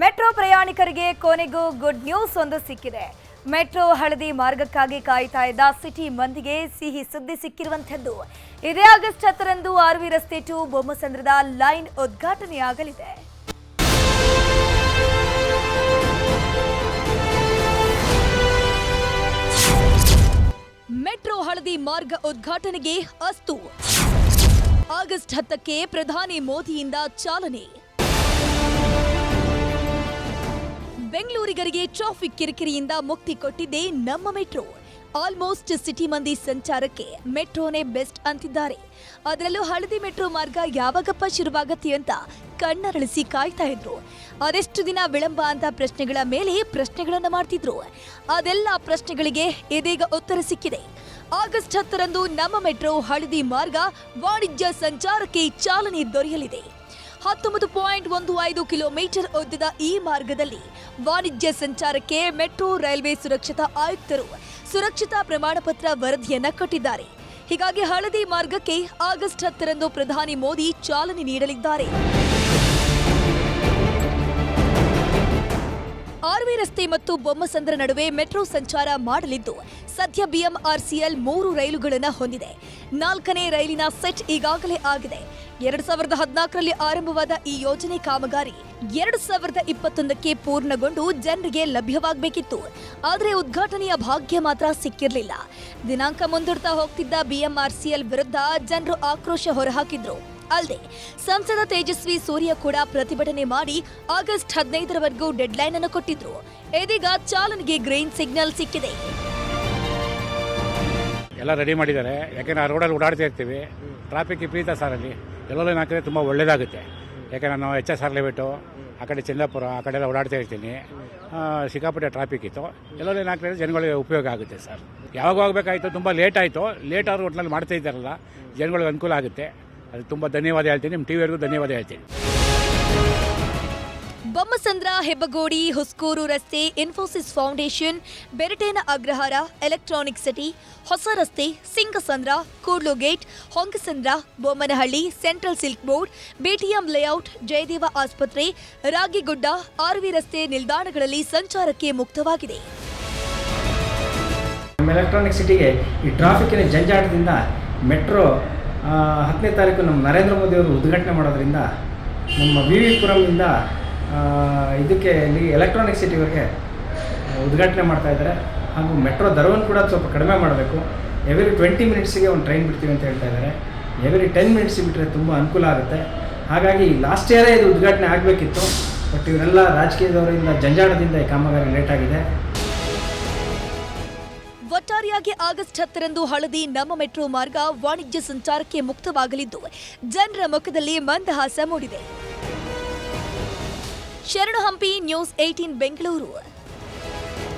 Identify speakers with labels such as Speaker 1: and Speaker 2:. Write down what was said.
Speaker 1: Metro ಪ್ರಯಾಣಿಕರಿಗೆ ಕೊನೆಗೂ good news ಒಂದು ಸಿಕ್ಕಿದೆ. ಮೆಟ್ರೋ ಹಳದಿ ಮಾರ್ಗಕ್ಕಾಗಿ ಕಾಯ್ತಾ ಇದ್ದ ಸಿಟಿ ಮಂದಿಗೆ ಸಿಹಿ ಸುದ್ದಿ ಸಿಕ್ಕಿರುವಂಥದ್ದು. ಇದೇ ಆಗಸ್ಟ್ ಹತ್ತರಂದು ಆರ್ವಿ ರಸ್ತೆ ಟು ಬೊಮ್ಮಸಂದ್ರದ ಲೈನ್ ಉದ್ಘಾಟನೆಯಾಗಲಿದೆ. ಮೆಟ್ರೋ ಹಳದಿ ಮಾರ್ಗ ಉದ್ಘಾಟನೆಗೆ ಅಸ್ತು. ಆಗಸ್ಟ್ ಹತ್ತಕ್ಕೆ ಪ್ರಧಾನಿ ಮೋದಿಯಿಂದ ಚಾಲನೆ. ಬೆಂಗಳೂರಿಗರಿಗೆ ಟ್ರಾಫಿಕ್ ಕಿರಿಕಿರಿಯಿಂದ ಮುಕ್ತಿ ಕೊಟ್ಟಿದೆ ನಮ್ಮ ಮೆಟ್ರೋ. ಆಲ್ಮೋಸ್ಟ್ ಸಿಟಿ ಮಂದಿ ಸಂಚಾರಕ್ಕೆ ಮೆಟ್ರೋನೇ ಬೆಸ್ಟ್ ಅಂತಿದ್ದಾರೆ. ಅದರಲ್ಲೂ ಹಳದಿ ಮೆಟ್ರೋ ಮಾರ್ಗ ಯಾವಾಗಪ್ಪ ಶುರುವಾಗತ್ತೆ ಅಂತ ಕಣ್ಣರಳಿಸಿ ಕಾಯ್ತಾ ಇದ್ರು. ಅದೆಷ್ಟು ದಿನ ವಿಳಂಬ ಅಂತ ಪ್ರಶ್ನೆಗಳ ಮೇಲೆ ಪ್ರಶ್ನೆಗಳನ್ನು ಮಾಡ್ತಿದ್ರು. ಅದೆಲ್ಲ ಪ್ರಶ್ನೆಗಳಿಗೆ ಇದೀಗ ಉತ್ತರ ಸಿಕ್ಕಿದೆ. ಆಗಸ್ಟ್ ಹತ್ತರಂದು ನಮ್ಮ ಮೆಟ್ರೋ ಹಳದಿ ಮಾರ್ಗ ವಾಣಿಜ್ಯ ಸಂಚಾರಕ್ಕೆ ಚಾಲನೆ ದೊರೆಯಲಿದೆ. ಹತ್ತೊಂಬತ್ತು ಪಾಯಿಂಟ್ ಒಂದು ಐದು ಕಿಲೋಮೀಟರ್ ಉದ್ದದ ಈ ಮಾರ್ಗದಲ್ಲಿ ವಾಣಿಜ್ಯ ಸಂಚಾರಕ್ಕೆ ಮೆಟ್ರೋ, ರೈಲ್ವೆ ಸುರಕ್ಷತಾ ಆಯುಕ್ತರು ಸುರಕ್ಷತಾ ಪ್ರಮಾಣ ಪತ್ರ ವರದಿಯನ್ನ ಕಟ್ಟಿದ್ದಾರೆ. ಹೀಗಾಗಿ ಹಳದಿ ಮಾರ್ಗಕ್ಕೆ ಆಗಸ್ಟ್ ಹತ್ತರಂದು ಪ್ರಧಾನಿ ಮೋದಿ ಚಾಲನೆ ನೀಡಲಿದ್ದಾರೆ. ರಸ್ತೆ ಮತ್ತು ಬೊಮ್ಮಸಂದ್ರ ನಡುವೆ ಮೆಟ್ರೋ ಸಂಚಾರ ಮಾಡಲಿದ್ದು, ಸದ್ಯ ಬಿಎಂಆರ್ಸಿಎಲ್ ಮೂರು ರೈಲುಗಳನ್ನು ಹೊಂದಿದೆ. ನಾಲ್ಕನೇ ರೈಲಿನ ಸೆಟ್ ಈಗಾಗಲೇ ಆಗಿದೆ. ಎರಡ್ ಸಾವಿರದ ಹದಿನಾಲ್ಕರಲ್ಲಿ ಆರಂಭವಾದ ಈ ಯೋಜನೆ ಕಾಮಗಾರಿ ಎರಡು ಸಾವಿರದ ಇಪ್ಪತ್ತೊಂದಕ್ಕೆ ಪೂರ್ಣಗೊಂಡು ಜನರಿಗೆ ಲಭ್ಯವಾಗಬೇಕಿತ್ತು. ಆದರೆ ಉದ್ಘಾಟನೆಯ ಭಾಗ್ಯ ಮಾತ್ರ ಸಿಕ್ಕಿರಲಿಲ್ಲ. ದಿನಾಂಕ ಮುಂದೂಡ್ತಾ ಹೋಗ್ತಿದ್ದ ಬಿಎಂಆರ್ಸಿಎಲ್ ವಿರುದ್ಧ ಜನರು ಆಕ್ರೋಶ ಹೊರಹಾಕಿದ್ರು. ಅಲ್ಲದೆ ಸಂಸದ ತೇಜಸ್ವಿ ಸೂರ್ಯ ಕೂಡ ಪ್ರತಿಭಟನೆ ಮಾಡಿ ಆಗಸ್ಟ್ ಹದಿನೈದರವರೆಗೂ ಡೆಡ್ಲೈನ್ ಅನ್ನು ಕೊಟ್ಟಿದ್ರು. ಇದೀಗ ಚಾಲನೆಗೆ ಗ್ರೀನ್ ಸಿಗ್ನಲ್ ಸಿಕ್ಕಿದೆ.
Speaker 2: ಎಲ್ಲ ರೆಡಿ ಮಾಡಿದ್ದಾರೆ. ಯಾಕೆಂದ್ರೆ ಆ ರೋಡಲ್ಲಿ ಓಡಾಡ್ತಾ ಇರ್ತೀವಿ. ಟ್ರಾಫಿಕ್ ವಿಪರೀತ ಸರ್ ಅಲ್ಲಿ. ಎಲ್ಲೆಲ್ಲೋ ಹಾಕಿದ್ರೆ ತುಂಬ ಒಳ್ಳೇದಾಗುತ್ತೆ. ಯಾಕೆಂದ್ರೆ ನಾನು ಎಚ್ ಎಸ್ ಆರ್ ಲೆವೆಟು ಆ ಕಡೆ ಚಂದಾಪುರ, ಆ ಕಡೆ ಎಲ್ಲ ಓಡಾಡ್ತಾ ಇರ್ತೀನಿ. ಸಿಕ್ಕಾಪಟ್ಟೆ ಟ್ರಾಫಿಕ್ ಇತ್ತು. ಎಲ್ಲೆಲ್ಲೋ ಹಾಕಿದ್ರೆ ಜನಗಳಿಗೆ ಉಪಯೋಗ ಆಗುತ್ತೆ ಸರ್ ಯಾವಾಗ ಹೋಗ್ಬೇಕಾಯ್ತು ತುಂಬ ಲೇಟ್ ಆಯಿತು. ಲೇಟ್ ಆದರೂ ಒಟ್ಟಿನಲ್ಲಿ ಮಾಡ್ತಾ ಇದ್ದಾರಲ್ಲ. ಜನಗಳಿಗೆ ಅನುಕೂಲ ಆಗುತ್ತೆ. ಅದು ತುಂಬ ಧನ್ಯವಾದ ಹೇಳ್ತೀನಿ. ನಿಮ್ಮ ಟಿ ವಿಯವರಿಗೂ ಧನ್ಯವಾದ ಹೇಳ್ತೀನಿ.
Speaker 1: ಬೊಮ್ಮಸಂದ್ರ ಹೆಬ್ಬಗೋಡಿ ಹುಸ್ಕೂರು ರಸ್ತೆ Infosys foundation Beratena Agrahara electronic city ಹೊಸ ರಸ್ತೆ Singasandra Kudlu gate Hongasandra Bommanahalli central silk board BTM layout Jayadeva ಆಸ್ಪತ್ರೆ ರಾಗಿಗುಡ್ಡ ಆರ್ವಿ ರಸ್ತೆ ನಿಲ್ದಾಣಗಳಲ್ಲಿ ಸಂಚಾರಕ್ಕೆ ಮುಕ್ತವಾಗಿದೆ.
Speaker 3: ಎಲೆಕ್ಟ್ರಾನಿಕ್ ಸಿಟಿಗೆ ಈ ಟ್ರಾಫಿಕ್ ಜಂಜಾಟದಿಂದ ಮೆಟ್ರೋ ಹತ್ತನೇ ತಾರೀಕು ನಮ್ಮ ನರೇಂದ್ರ ಮೋದಿ ಅವರು ಉದ್ಘಾಟನೆ ಮಾಡೋದ್ರಿಂದ ನಮ್ಮ ವಿ ವಿ ಪುರಮಿಂದ ಇದಕ್ಕೆ ಇಲ್ಲಿ ಎಲೆಕ್ಟ್ರಾನಿಕ್ ಸಿಟಿವರೆಗೆ ಉದ್ಘಾಟನೆ ಮಾಡ್ತಾ ಇದ್ದಾರೆ. ಹಾಗೂ ಮೆಟ್ರೋ ದರವನ್ನು ಕೂಡ ಸ್ವಲ್ಪ ಕಡಿಮೆ ಮಾಡಬೇಕು. ಎವ್ರಿ ಟ್ವೆಂಟಿ ಮಿನಿಟ್ಸಿಗೆ ಒಂದು ಟ್ರೈನ್ ಬಿಡ್ತೀವಿ ಅಂತ ಹೇಳ್ತಾ ಇದ್ದಾರೆ. ಎವ್ರಿ ಟೆನ್ ಮಿನಿಟ್ಸ್ ಬಿಟ್ಟರೆ ತುಂಬ ಅನುಕೂಲ ಆಗುತ್ತೆ. ಹಾಗಾಗಿ ಲಾಸ್ಟ್ ಇಯರೇ ಇದು ಉದ್ಘಾಟನೆ ಆಗಬೇಕಿತ್ತು. ಬಟ್ ಇವರೆಲ್ಲ ರಾಜಕೀಯದವರಿಂದ, ಜಂಜಾಟದಿಂದ ಈ ಕಾಮಗಾರಿ ಲೇಟ್
Speaker 1: ಒಟ್ಟಾರೆಯಾಗಿ ಆಗಸ್ಟ್ ಹತ್ತರಂದು ಹಳದಿ ನಮ್ಮ ಮೆಟ್ರೋ ಮಾರ್ಗ ವಾಣಿಜ್ಯ ಸಂಚಾರಕ್ಕೆ ಮುಕ್ತವಾಗಲಿದ್ದು, ಜನರ ಮುಖದಲ್ಲಿ ಮಂದಹಾಸ ಮೂಡಿದೆ. ಶರಣು ಹಂಪಿ ನ್ಯೂಸ್ ಏಟೀನ್ ಬೆಂಗಳೂರು.